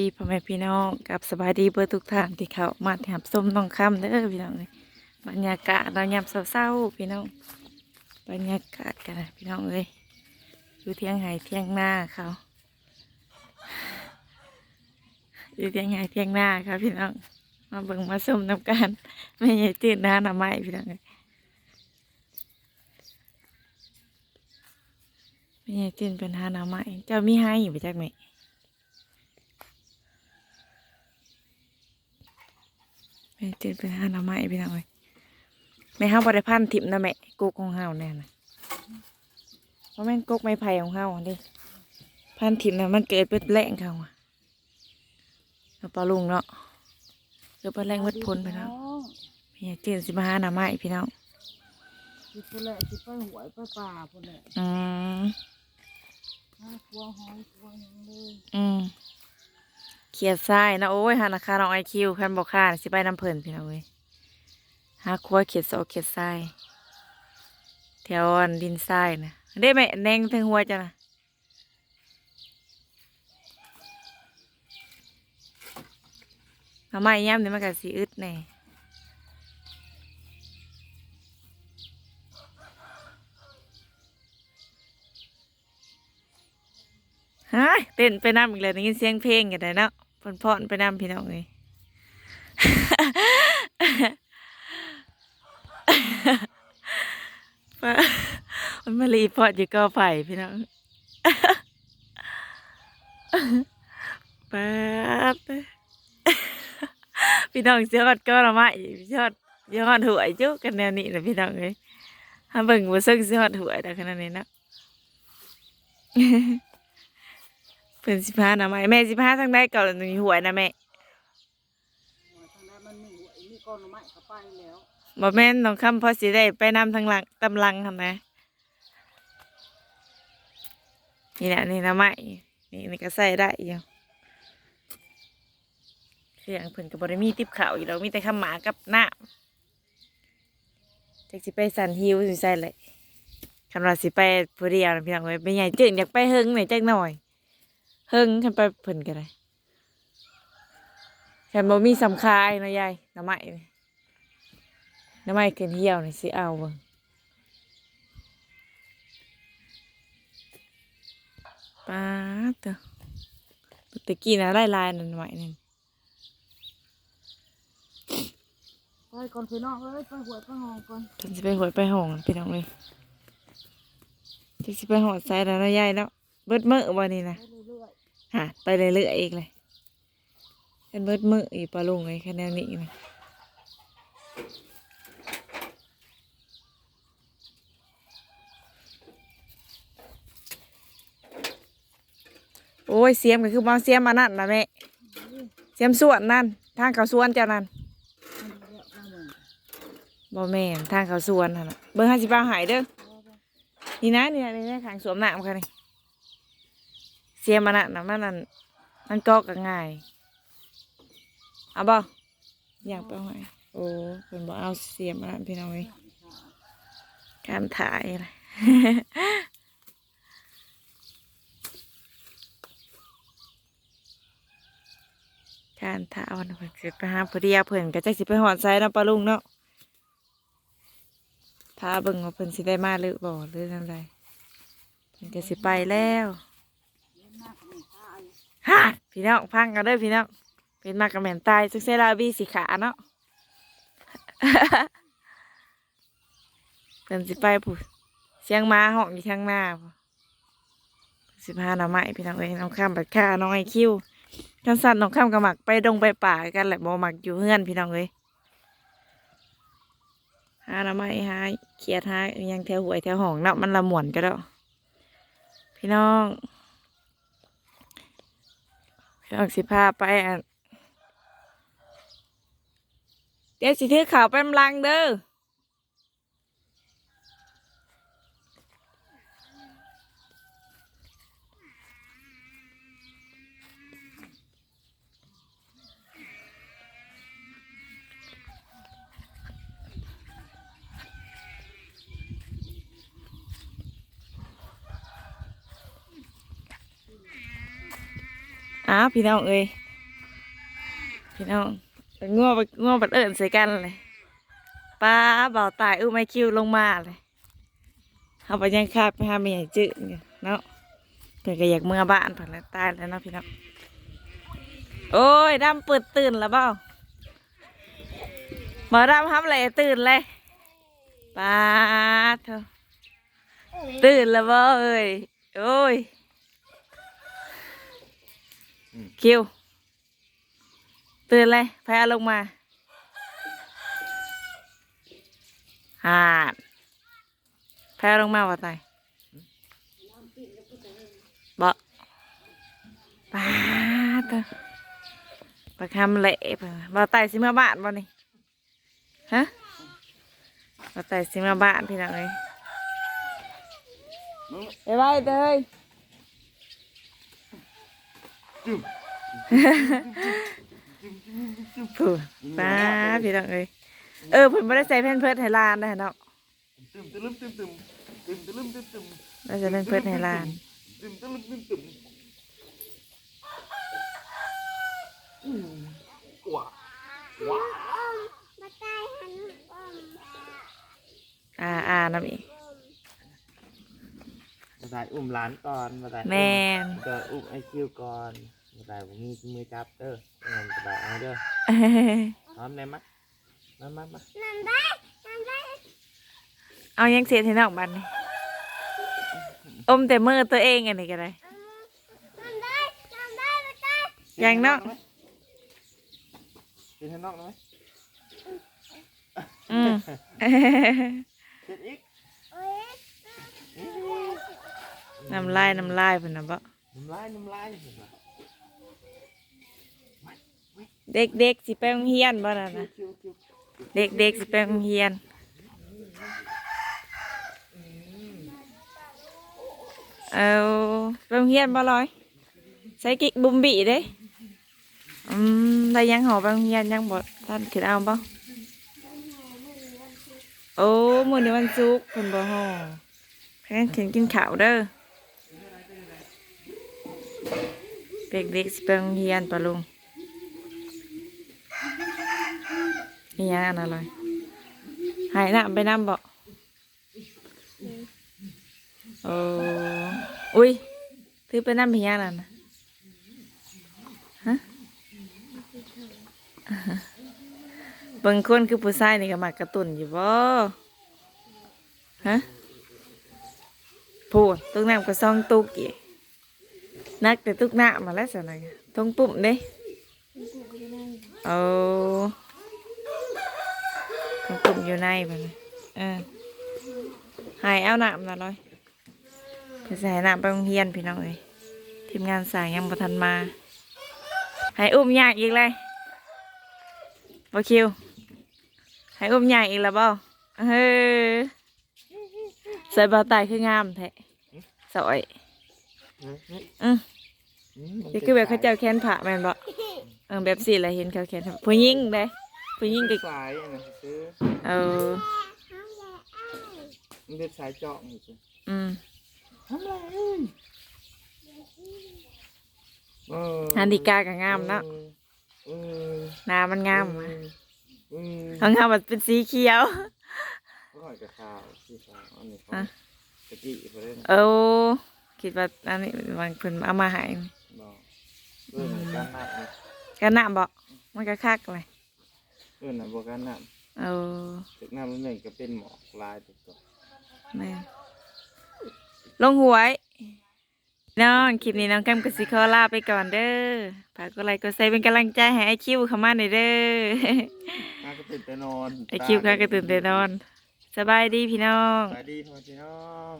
ดีพ่อแม่พี่น้องกับสบายดีเบอร์ทุกท่านที่เขามาแถมส้มน้องคำเด้อพี่น้องเลยบรรยากาศเรายามเศร้าๆพี่น้องบรรยากาศกันนะพี่น้องเลยอยู่เที่ยงไห้เที่ยงหน้าเขาอยู่เที่ยงไห้เที่ยงหน้าครับพี่น้องมาเบิ่งมาส้มน้ำกันไม่ใช่จืดหน้าหน่อไม้พี่น้องเลยไม่ใช่จืดเป็นหน้าหน่อไม้เจ้ามีให้อยู่ไปจากไหม เจอไปหาหน้ำไม้พี่น้องเลยแม่ห้าบริพันธ์ทิมนะแม่กุกของเฮาแน่นะเพราะแม่นกุกไม้ไผ่ของเฮาอันนี้พันทิมนะมันเกิดเป็นแรงเขาอะเอาปลาลุงเนาะเกิดเป็นแรงวัดพ้นไปแล้วแม่เจอสิมาหาหน้ำไม้พี่น้องสิพุ่นแหละสิไปหวยไปป่าพุ่นแหละอืมหาครัวหอยครัวหยังเลยอืมเขียดทรายนะโอ้ยหาราคาน้องไอคิวคันบอกค่าสิไปน้ำเพลินพี่น้องเว้ยหาครัวเขียดสอกเขียดทรายแถวอนดินทรายนะได้ไหมแดงทั้งหัวจ้ะนะทำไมย่ำนี่ยมันก็สีอึดแน่ฮะเต้นไปน้ำอีกแล้วได้ยินเสียงเพลงกันได้เนาะ พอนพอนไปน้ำพี่น้องเลยป้ามันมารีพอดอยู่ก็ไผ่พี่น้องป๊าบพี่น้องเสียอดก็ละไม้ยอดยอดหวยจุกันแนวนี้นะพี่น้องเลยถ้าเบิ่งว่าซึ่งเสียอดหวยแต่ขนาดนี้นะ เป็นสิบห้านะแม่แม่สิบห้าทั้งได้ก่อนมีหวยนะแม่หวยทางนั้นมันมีหวยมีก้อนหน่อไม้ก็ไปแล้วบ่แม่นน้องคำพอสิได้ไปนำทางหลังตำลังทำไมนี่แหละนี่นะไม้นี่นี่ก็ใส่ได้อยู่เครื่องเพิ่นก็บ่ได้มีติบข้าวอีกดอกมีแต่ข้าวหมากับน้ำจักสิไปสันฮิวสิใส่เลยคันว่าสิไปผู้เดียวนะพี่น้องเอ้ยไปใหญ่จึงอยากไปเฮิงหน่อยจักหน่อย เฮิงคันไปเพิ่นก็ได้คันบ่มีสำคายเนาะยายน้ำไม้นี่น้ำไม้เกินเหี่ยวนี่สิเอาเบิ่งป้าดเตอตะกี้นะไล่ลายนั่นไหวนั่นไปก่อนพี่น้องเอ้ยไปหวยไปหองก่อนฉันสิไปหวยไปห้องพี่น้องเลยจักสิไปหอดใส่แล้วเนาะยายเนาะเบิดมื้อบ่นี่นะ ไปเรื่อยฮะไปเรื่อยๆอีกเลยเป็นเบิดมืออีปลาลุงไอ้คะแนนนี้นะโอ้ยเสียมก็คือบ่เสียมมานั่นนะแม่เสียมสวนนั่น ทางเขาสวนเจ้านั่นๆมันเรียกมาเหมือนบ่แม่นทางเขาสวนหั่นน่ะเบิ่งห้าสิบาหายเด้อนี่นะนี่นะนี่นะขางสวมหนามค่ะนี่ เสียมันน่ะนะมันนั่นมันกอกก็ง่ายเอาบ่อยากไปเอาให้โอ้เพิ่นบ่เอาเสียมันพี่น้องเอ้ยการถ่ายอะไรการถ่ายวันเพิ่นสิไปหาผู้เดียเพิ่นก็จักสิไปหอดไซเนาะปลาลุงเนาะถ้าเบิ่งว่าเพิ่นสิได้มาหรือบ่หรือจังไดเพิ่นก็สิไปแล้ว เลี้ยงมากก็ไม่ตาย ฮะพี่น้องพังกันเด้อพี่น้องเป็นมากระแมนตายซุกเซลาบีสีขาเนาะเพิ่นสิไปผู้เสียงมาห้องอยู่ข้างหน้าพู้สิพาหน่อไม้พี่น้องเอ้ยน้องข้ามบัดค่าน้องไอคิวกันสั่นน้องข้ามก็มักไปดงไปป่ากันแหละบ่หมักอยู่เฮือนพี่น้องเอ้ยหาหน่อไม้หาเขียดหายังแถวหวยแถวห้องเนาะมันละม่วนก็แล้วพี่น้อง พี่น้องสิพาไปอันเดี๋ยวสิถือข่าวไปมลังเด้อ อ้าวพี่น้องเอ้ยพี่น้องงัวไปงัวบัดเอิญใส่กันเลยป้าเบาตายอู้ไม่คิวลงมาเลยเอาไปยังคาบไปหาเมียจืดเนาะเพิ่นก็อยากเมื่อบ้านผ่านแล้วตายแล้วเนาะพี่น้องโอ้ยดำเปิดตื่นแล้วเปล่าหมอดำทำอะไรตื่นเลยป้าเถอตื่นแล้วบ่เอ้ยโอ้ย คิวตื่นเลยแพ้ลงมาหาดแพ้ลงมาว่าตายบ่ป้าดเถอะประคำเละเพิ่นบ่ตายสิมาบ้านบ่นี่ฮะบ่ตายสิมาบ้านพี่น้องเอ้ยไปไว้เด้ย ผู้ป้าพี่น้องเอ้ยเออเพิ่นบ่ได้ใส่แผ่นเพิดให้หลานได้เนาะตึมตะลึมตึมตึมตึมตะลึมตึมตึมบ่ใส่แผ่นเพิดให้หลานตึมตะลึมตึมตึมอืมว้าว้าอ่าอ่าน้ำอีก มาได้อุ้มหลานก่อนมาได้แม่นมาได้อุ้มไอคิวก่อนมาได้ผมมีมือจับเด้อเอามาได้เอาเด้อพร้อมได้มั้ยมามามาเอายังเสียให้น้องบัดนี่อมแต่มือตัวเองอันนี้ก็ได้ยังเนาะเป็นข้างนอกได้ไหมอืมเจ็ดอีก น้ำลายน้ำลายเพิ่นน่ะบ่น้ำลายน้ำลายเห็นปะเด็กๆสิไปโรงเรียนบ่ล่ะนะคิวคิวเด็กๆสิไปโรงเรียนเอาไปโรงเรียนบ่ลอยใส่กิกบุมบีเด้อืมได้ยังหอไปโรงเรียนยังบ่ท่านขึ้นเอาบ่โอ้มื้อนี้วันศุกร์เพิ่นบ่ฮ้อเพิ่นขึ้นกินข้าวเด้อ เด็กๆสิไปโรงเรียนปะลุงนี่ยังอันอะไรหายน้ำไปน้ำบ่โอ้อุ้ยถือไปน้ำเพียงนั่นนะฮะบางคนคือผู้ชายนี่ก็มักระตุนอยู่บ่ฮะพูดตุกน้ำก็ซองตุกอีก นักแต่ตุกน้ำมาแล้วสินะตรงปุ่มเด้เอาตรงปุ่มอยู่ในมันเออใหายเอาน้ำนะร้อยเพื่อใส่น้ำไปโรงเรียนพี่น้องเอ้ยทีมงานสายยังบ่ทันมาใหายอุ้มยากอีกเลยบ่คิวใหายอุ้มยากอีกแล้วบ่เฮ้อใส่บาตายคืองามแท้สวยอืม นี่อืออืมมันนี่คือแบบเขาเจ้าแขนผ่าแม่นบ่เออแบบสี่ละเห็นเขาแขนผ่าผู้หญิงเด้ผู้หญิงก็สายอะนะซื้อเออมันเป็นสายเจาะนี่จ้ะอืมทำไรเออฮันดิกาก็งามเนาะเออหน้ามันงามเออะอเออเขางามมันเป็นสีเขียว อร่อยกับข้าวที่ข้าวอันนี้เขาอะ ตะกี้เขาเล่น เออคิดว่าอันนี้บางเพิ่นเอามาให้ บอกเรื่องในการนับนะก็น่าบ่มันก็คักเลยเรื่องในบอกการนับเออตึกน้ำมันหนึ่งก็เป็นหมอกลายตัวตัวแม่นลงหวยน้องคลิปนี้น้องแก้มกสิขอลาไปก่อนเด้อฝากกดไลค์กดแชร์เป็นกำลังใจให้ไอคิวเข้ามาหน่อยเด้อน่าก็ตื่นแต่นอนไอคิวค่ะก็ตื่นแต่นอน สบายดีพี่น้อง สวัสดีพ่อพี่น้อง